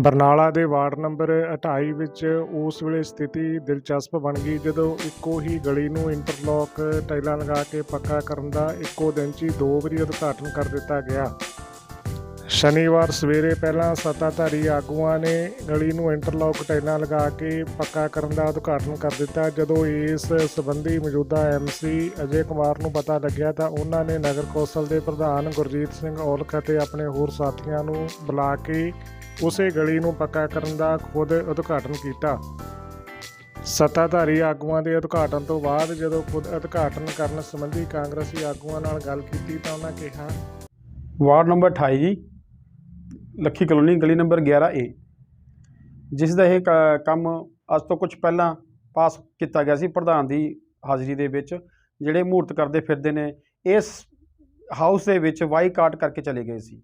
ਬਰਨਾਲਾ ਦੇ ward number 28 ਵਿੱਚ ਉਸ ਵੇਲੇ ਸਥਿਤੀ ਦਿਲਚਸਪ ਬਣ ਗਈ ਜਦੋਂ ਇੱਕੋ ਹੀ ਗਲੀ ਨੂੰ ਇੰਟਰਲੋਕ ਟਾਈਲਾਂ ਲਗਾ ਕੇ ਪੱਕਾ ਕਰਨ ਦਾ ਇੱਕੋ ਦਿਨ 'ਚ ਹੀ ਦੋ ਵਾਰੀ ਉਦਘਾਟਨ ਕਰ ਦਿੱਤਾ ਗਿਆ। ਸ਼ਨੀਵਾਰ ਸਵੇਰੇ ਪਹਿਲਾਂ ਸੱਤਾਧਾਰੀ ਆਗੂਆਂ ਨੇ ਗਲੀ ਨੂੰ ਇੰਟਰਲੋਕ ਟਾਈਲਾਂ ਲਗਾ ਕੇ ਪੱਕਾ ਕਰਨ ਦਾ ਉਦਘਾਟਨ ਕਰ ਦਿੱਤਾ। ਜਦੋਂ ਇਸ ਸੰਬੰਧੀ ਮੌਜੂਦਾ ਐਮਸੀ ਅਜੇ ਕੁਮਾਰ ਨੂੰ ਪਤਾ ਲੱਗਿਆ ਤਾਂ ਉਹਨਾਂ ਨੇ ਨਗਰ ਕੌਂਸਲ ਦੇ ਪ੍ਰਧਾਨ ਗੁਰਜੀਤ ਸਿੰਘ ਔਲਖ ਅਤੇ ਆਪਣੇ ਹੋਰ ਸਾਥੀਆਂ ਨੂੰ ਬੁਲਾ ਕੇ ਉਸੇ ਗਲੀ ਨੂੰ ਪੱਕਾ ਕਰਨ ਦਾ ਖੁਦ ਉਦਘਾਟਨ ਕੀਤਾ। ਸੱਤਾਧਾਰੀ ਆਗੂਆਂ ਦੇ ਉਦਘਾਟਨ ਤੋਂ ਬਾਅਦ ਜਦੋਂ ਖੁਦ ਉਦਘਾਟਨ ਕਰਨ ਸੰਬੰਧੀ ਕਾਂਗਰਸੀ ਆਗੂਆਂ ਨਾਲ ਗੱਲ ਕੀਤੀ ਤਾਂ ਉਹਨਾਂ ਕਿਹਾ, ਵਾਰਡ ਨੰਬਰ 28 ਜੀ, ਲੱਖੀ ਕਲੋਨੀ ਗਲੀ ਨੰਬਰ 11 ਏ, ਜਿਸ ਦਾ ਇਹ ਕ- ਕੰਮ ਅੱਜ ਤੋਂ ਕੁਝ ਪਹਿਲਾਂ ਪਾਸ ਕੀਤਾ ਗਿਆ ਸੀ ਪ੍ਰਧਾਨ ਦੀ ਹਾਜ਼ਰੀ ਦੇ ਵਿੱਚ, ਜਿਹੜੇ ਮੂਰਤ ਕਰਦੇ ਫਿਰਦੇ ਨੇ, ਇਸ ਹਾਊਸ ਦੇ ਵਿੱਚ ਵਾਈਕਾਟ ਕਰਕੇ ਚਲੇ ਗਏ ਸੀ।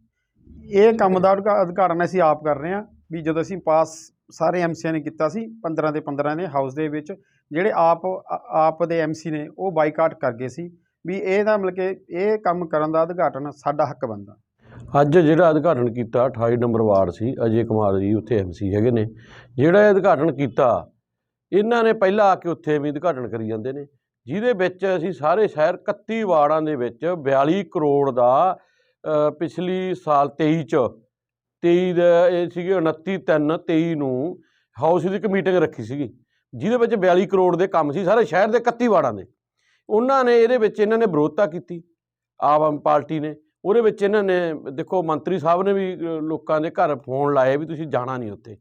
ਇਹ ਕੰਮ ਦਾ ਉਦਘਾ- ਉਦਘਾਟਨ ਅਸੀਂ ਆਪ ਕਰ ਰਹੇ ਹਾਂ ਵੀ ਜਦੋਂ ਅਸੀਂ ਪਾਸ ਸਾਰੇ ਐਮਸੀਆਂ ਨੇ ਕੀਤਾ ਸੀ 15 ਦੇ 15 ਨੇ ਹਾਊਸ ਦੇ ਵਿੱਚ, ਜਿਹੜੇ ਆਪ ਆਪ ਦੇ ਐਮਸੀ ਨੇ ਉਹ ਬਾਈਕਾਟ ਕਰ ਗਏ ਸੀ ਵੀ ਇਹਦਾ ਮਤਲਬ ਕਿ ਇਹ ਕੰਮ ਕਰਨ ਦਾ ਉਦਘਾਟਨ ਸਾਡਾ ਹੱਕ ਬਣਦਾ। ਅੱਜ ਜਿਹੜਾ ਉਦਘਾਟਨ ਕੀਤਾ 28 ਨੰਬਰ ਵਾਰਡ ਸੀ, ਅਜੇ ਕੁਮਾਰ ਜੀ ਉੱਥੇ ਐਮਸੀ ਹੈਗੇ ਨੇ। ਜਿਹੜਾ ਇਹ ਉਦਘਾਟਨ ਕੀਤਾ, ਇਹਨਾਂ ਨੇ ਪਹਿਲਾਂ ਆ ਕੇ ਉੱਥੇ ਵੀ ਉਦਘਾਟਨ ਕਰੀ ਜਾਂਦੇ ਨੇ। ਜਿਹਦੇ ਵਿੱਚ ਅਸੀਂ ਸਾਰੇ ਸ਼ਹਿਰ 31 ਵਾਰਡਾਂ ਦੇ ਵਿੱਚ 42 ਕਰੋੜ ਦਾ ਪਿਛਲੀ ਸਾਲ 23 ਚ 23 ਦਾ ਇਹ ਸੀਗੇ 29 3 23 ਨੂੰ ਹਾਊਸ ਦੀ ਇੱਕ ਮੀਟਿੰਗ ਰੱਖੀ ਸੀਗੀ ਜਿਹਦੇ ਵਿੱਚ 42 ਕਰੋੜ ਦੇ ਕੰਮ ਸੀ ਸਾਰੇ ਸ਼ਹਿਰ ਦੇ 31 ਵਾਰਡਾਂ ਦੇ। ਉਹਨਾਂ ਨੇ ਇਹਦੇ ਵਿੱਚ ਇਹਨਾਂ ਨੇ ਵਿਰੋਧਤਾ ਕੀਤੀ ਆਮ ਆਦਮੀ ਪਾਰਟੀ ਨੇ। ਉਹਦੇ ਵਿੱਚ ਇਹਨਾਂ ਨੇ ਦੇਖੋ ਮੰਤਰੀ ਸਾਹਿਬ ਨੇ ਵੀ ਲੋਕਾਂ ਦੇ ਘਰ ਫੋਨ ਲਾਏ ਵੀ ਤੁਸੀਂ ਜਾਣਾ ਨਹੀਂ ਉੱਥੇ।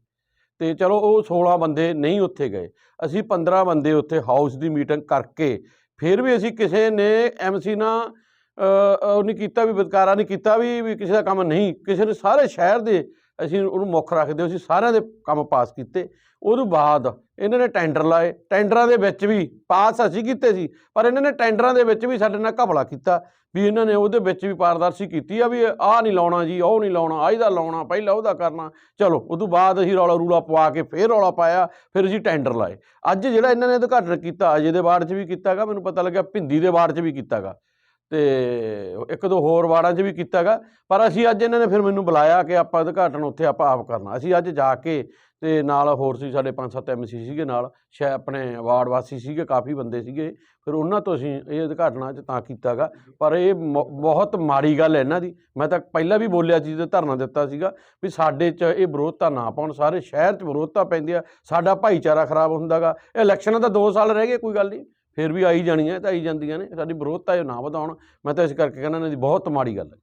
ਤੇ ਚਲੋ ਉਹ 16 ਬੰਦੇ ਨਹੀਂ ਉੱਥੇ ਗਏ। ਅਸੀਂ 15 ਬੰਦੇ ਉੱਥੇ ਹਾਊਸ ਦੀ ਮੀਟਿੰਗ ਕਰਕੇ ਫਿਰ ਵੀ ਅਸੀਂ ਕਿਸੇ ਨੇ ਐਮਸੀ ਨਾਲ ਅ, ਉਹ ਨਹੀਂ ਕੀਤਾ ਵੀ, ਬਦਕਾਰਾ ਨਹੀਂ ਕੀਤਾ ਵੀ ਵੀ ਕਿਸੇ ਦਾ ਕੰਮ ਨਹੀਂ। ਕਿਸੇ ਨੇ ਸਾਰੇ ਸ਼ਹਿਰ ਦੇ ਅਸੀਂ ਉਹਨੂੰ ਮੁੱਖ ਰੱਖਦੇ, ਅਸੀਂ ਸਾਰਿਆਂ ਦੇ ਕੰਮ ਪਾਸ ਕੀਤੇ। ਉਹਦੋਂ ਬਾਅਦ ਇਹਨਾਂ ਨੇ ਟੈਂਡਰ ਲਾਏ। ਟੈਂਡਰਾਂ ਦੇ ਵਿੱਚ ਵੀ ਪਾਸ ਅਸੀਂ ਕੀਤੇ ਸੀ, ਪਰ ਇਹਨਾਂ ਨੇ ਟੈਂਡਰਾਂ ਦੇ ਵਿੱਚ ਵੀ ਸਾਡੇ ਨਾਲ ਘਪਲਾ ਕੀਤਾ ਵੀ ਇਹਨਾਂ ਨੇ ਉਹਦੇ ਵਿੱਚ ਵੀ ਪਾਰਦਰਸ਼ੀ ਕੀਤੀ ਆ ਵੀ ਆਹ ਨਹੀਂ ਲਾਉਣਾ ਜੀ, ਉਹ ਨਹੀਂ ਲਾਉਣਾ, ਆਹ ਇਹਦਾ ਲਾਉਣਾ, ਪਹਿਲਾਂ ਉਹਦਾ ਕਰਨਾ। ਚਲੋ ਉਦੋਂ ਬਾਅਦ ਅਸੀਂ ਰੌਲਾ ਰੂਲਾ ਪਵਾ ਕੇ ਫੇਰ ਰੌਲਾ ਪਾਇਆ, ਫਿਰ ਅਸੀਂ ਟੈਂਡਰ ਲਾਏ। ਅੱਜ ਜਿਹੜਾ ਇਹਨਾਂ ਨੇ ਉਦਘਾਟਨ ਕੀਤਾ, ਅਜੇ ਦੇ ਵਾਰਡ 'ਚ ਵੀ ਕੀਤਾਗਾ, ਮੈਨੂੰ ਪਤਾ ਲੱਗਿਆ ਭਿੰਦੀ ਦੇ ਵਾਰਡ 'ਚ ਵੀ ਕੀਤਾਗਾ। ਤੇ ਇੱਕ ਦੋ ਹੋਰ ਵਾਰਡਾਂ 'ਚ ਵੀ ਕੀਤਾਗਾ ਪਰ ਅਸੀਂ ਅੱਜ ਇਹਨਾਂ ਨੇ ਫਿਰ ਮੈਨੂੰ ਬੁਲਾਇਆ ਕਿ ਆਪਾਂ ਉਦਘਾਟਨ ਉੱਥੇ ਆਪਾਂ ਆਪ ਕਰਨਾ। ਅਸੀਂ ਅੱਜ ਜਾ ਕੇ ਤੇ ਨਾਲ ਹੋਰ ਸੀ ਸਾਡੇ ਪੰਜ ਸੱਤ ਐਮਸੀ ਸੀਗੇ ਨਾਲ ਸ਼ਾਇ ਆਪਣੇ ਵਾਰਡ ਵਾਸੀ ਸੀਗੇ, ਕਾਫੀ ਬੰਦੇ ਸੀਗੇ। ਫਿਰ ਉਹਨਾਂ ਤੋਂ ਅਸੀਂ ਇਹ ਉਦਘਾਟਨਾਂ 'ਚ ਤਾਂ ਕੀਤਾਗਾ ਪਰ ਇਹ ਮ- ਬਹੁਤ ਮਾੜੀ ਗੱਲ ਹੈ ਇਹਨਾਂ ਦੀ। ਮੈਂ ਤਾਂ ਪਹਿਲਾਂ ਵੀ ਬੋਲਿਆ ਸੀ ਤੇ ਧਰਨਾ ਦਿੱਤਾ ਸੀਗਾ, ਵੀ ਸਾਡੇ 'ਚ ਇਹ ਵਿਰੋਧਤਾ ਨਾ ਪਾਉਣ। ਸਾਰੇ ਸ਼ਹਿਰ 'ਚ ਵਿਰੋਧਤਾ ਪੈਂਦੀ ਆ। ਸਾਡਾ ਭਾਈਚਾਰਾ ਖਰਾਬ ਹੁੰਦਾਗਾ ਇਹ ਇਲੈਕਸ਼ਨਾਂ ਦਾ 2 ਸਾਲ ਰਹਿ ਗਏ, ਕੋਈ ਗੱਲ ਨਹੀਂ। ਫਿਰ ਵੀ ਆਈ ਜਾਣੀਆਂ ਤਾਂ ਆਈ ਜਾਂਦੀਆਂ ਨੇ, ਸਾਡੀ ਵਿਰੋਧਤਾ ਇਹ ਨਾ ਵਧਾਉਣ। ਮੈਂ ਤਾਂ ਇਸ ਕਰਕੇ ਕਹਿੰਦਾ ਇਹਨਾਂ ਦੀ ਬਹੁਤ ਮਾੜੀ ਗੱਲ ਹੈ।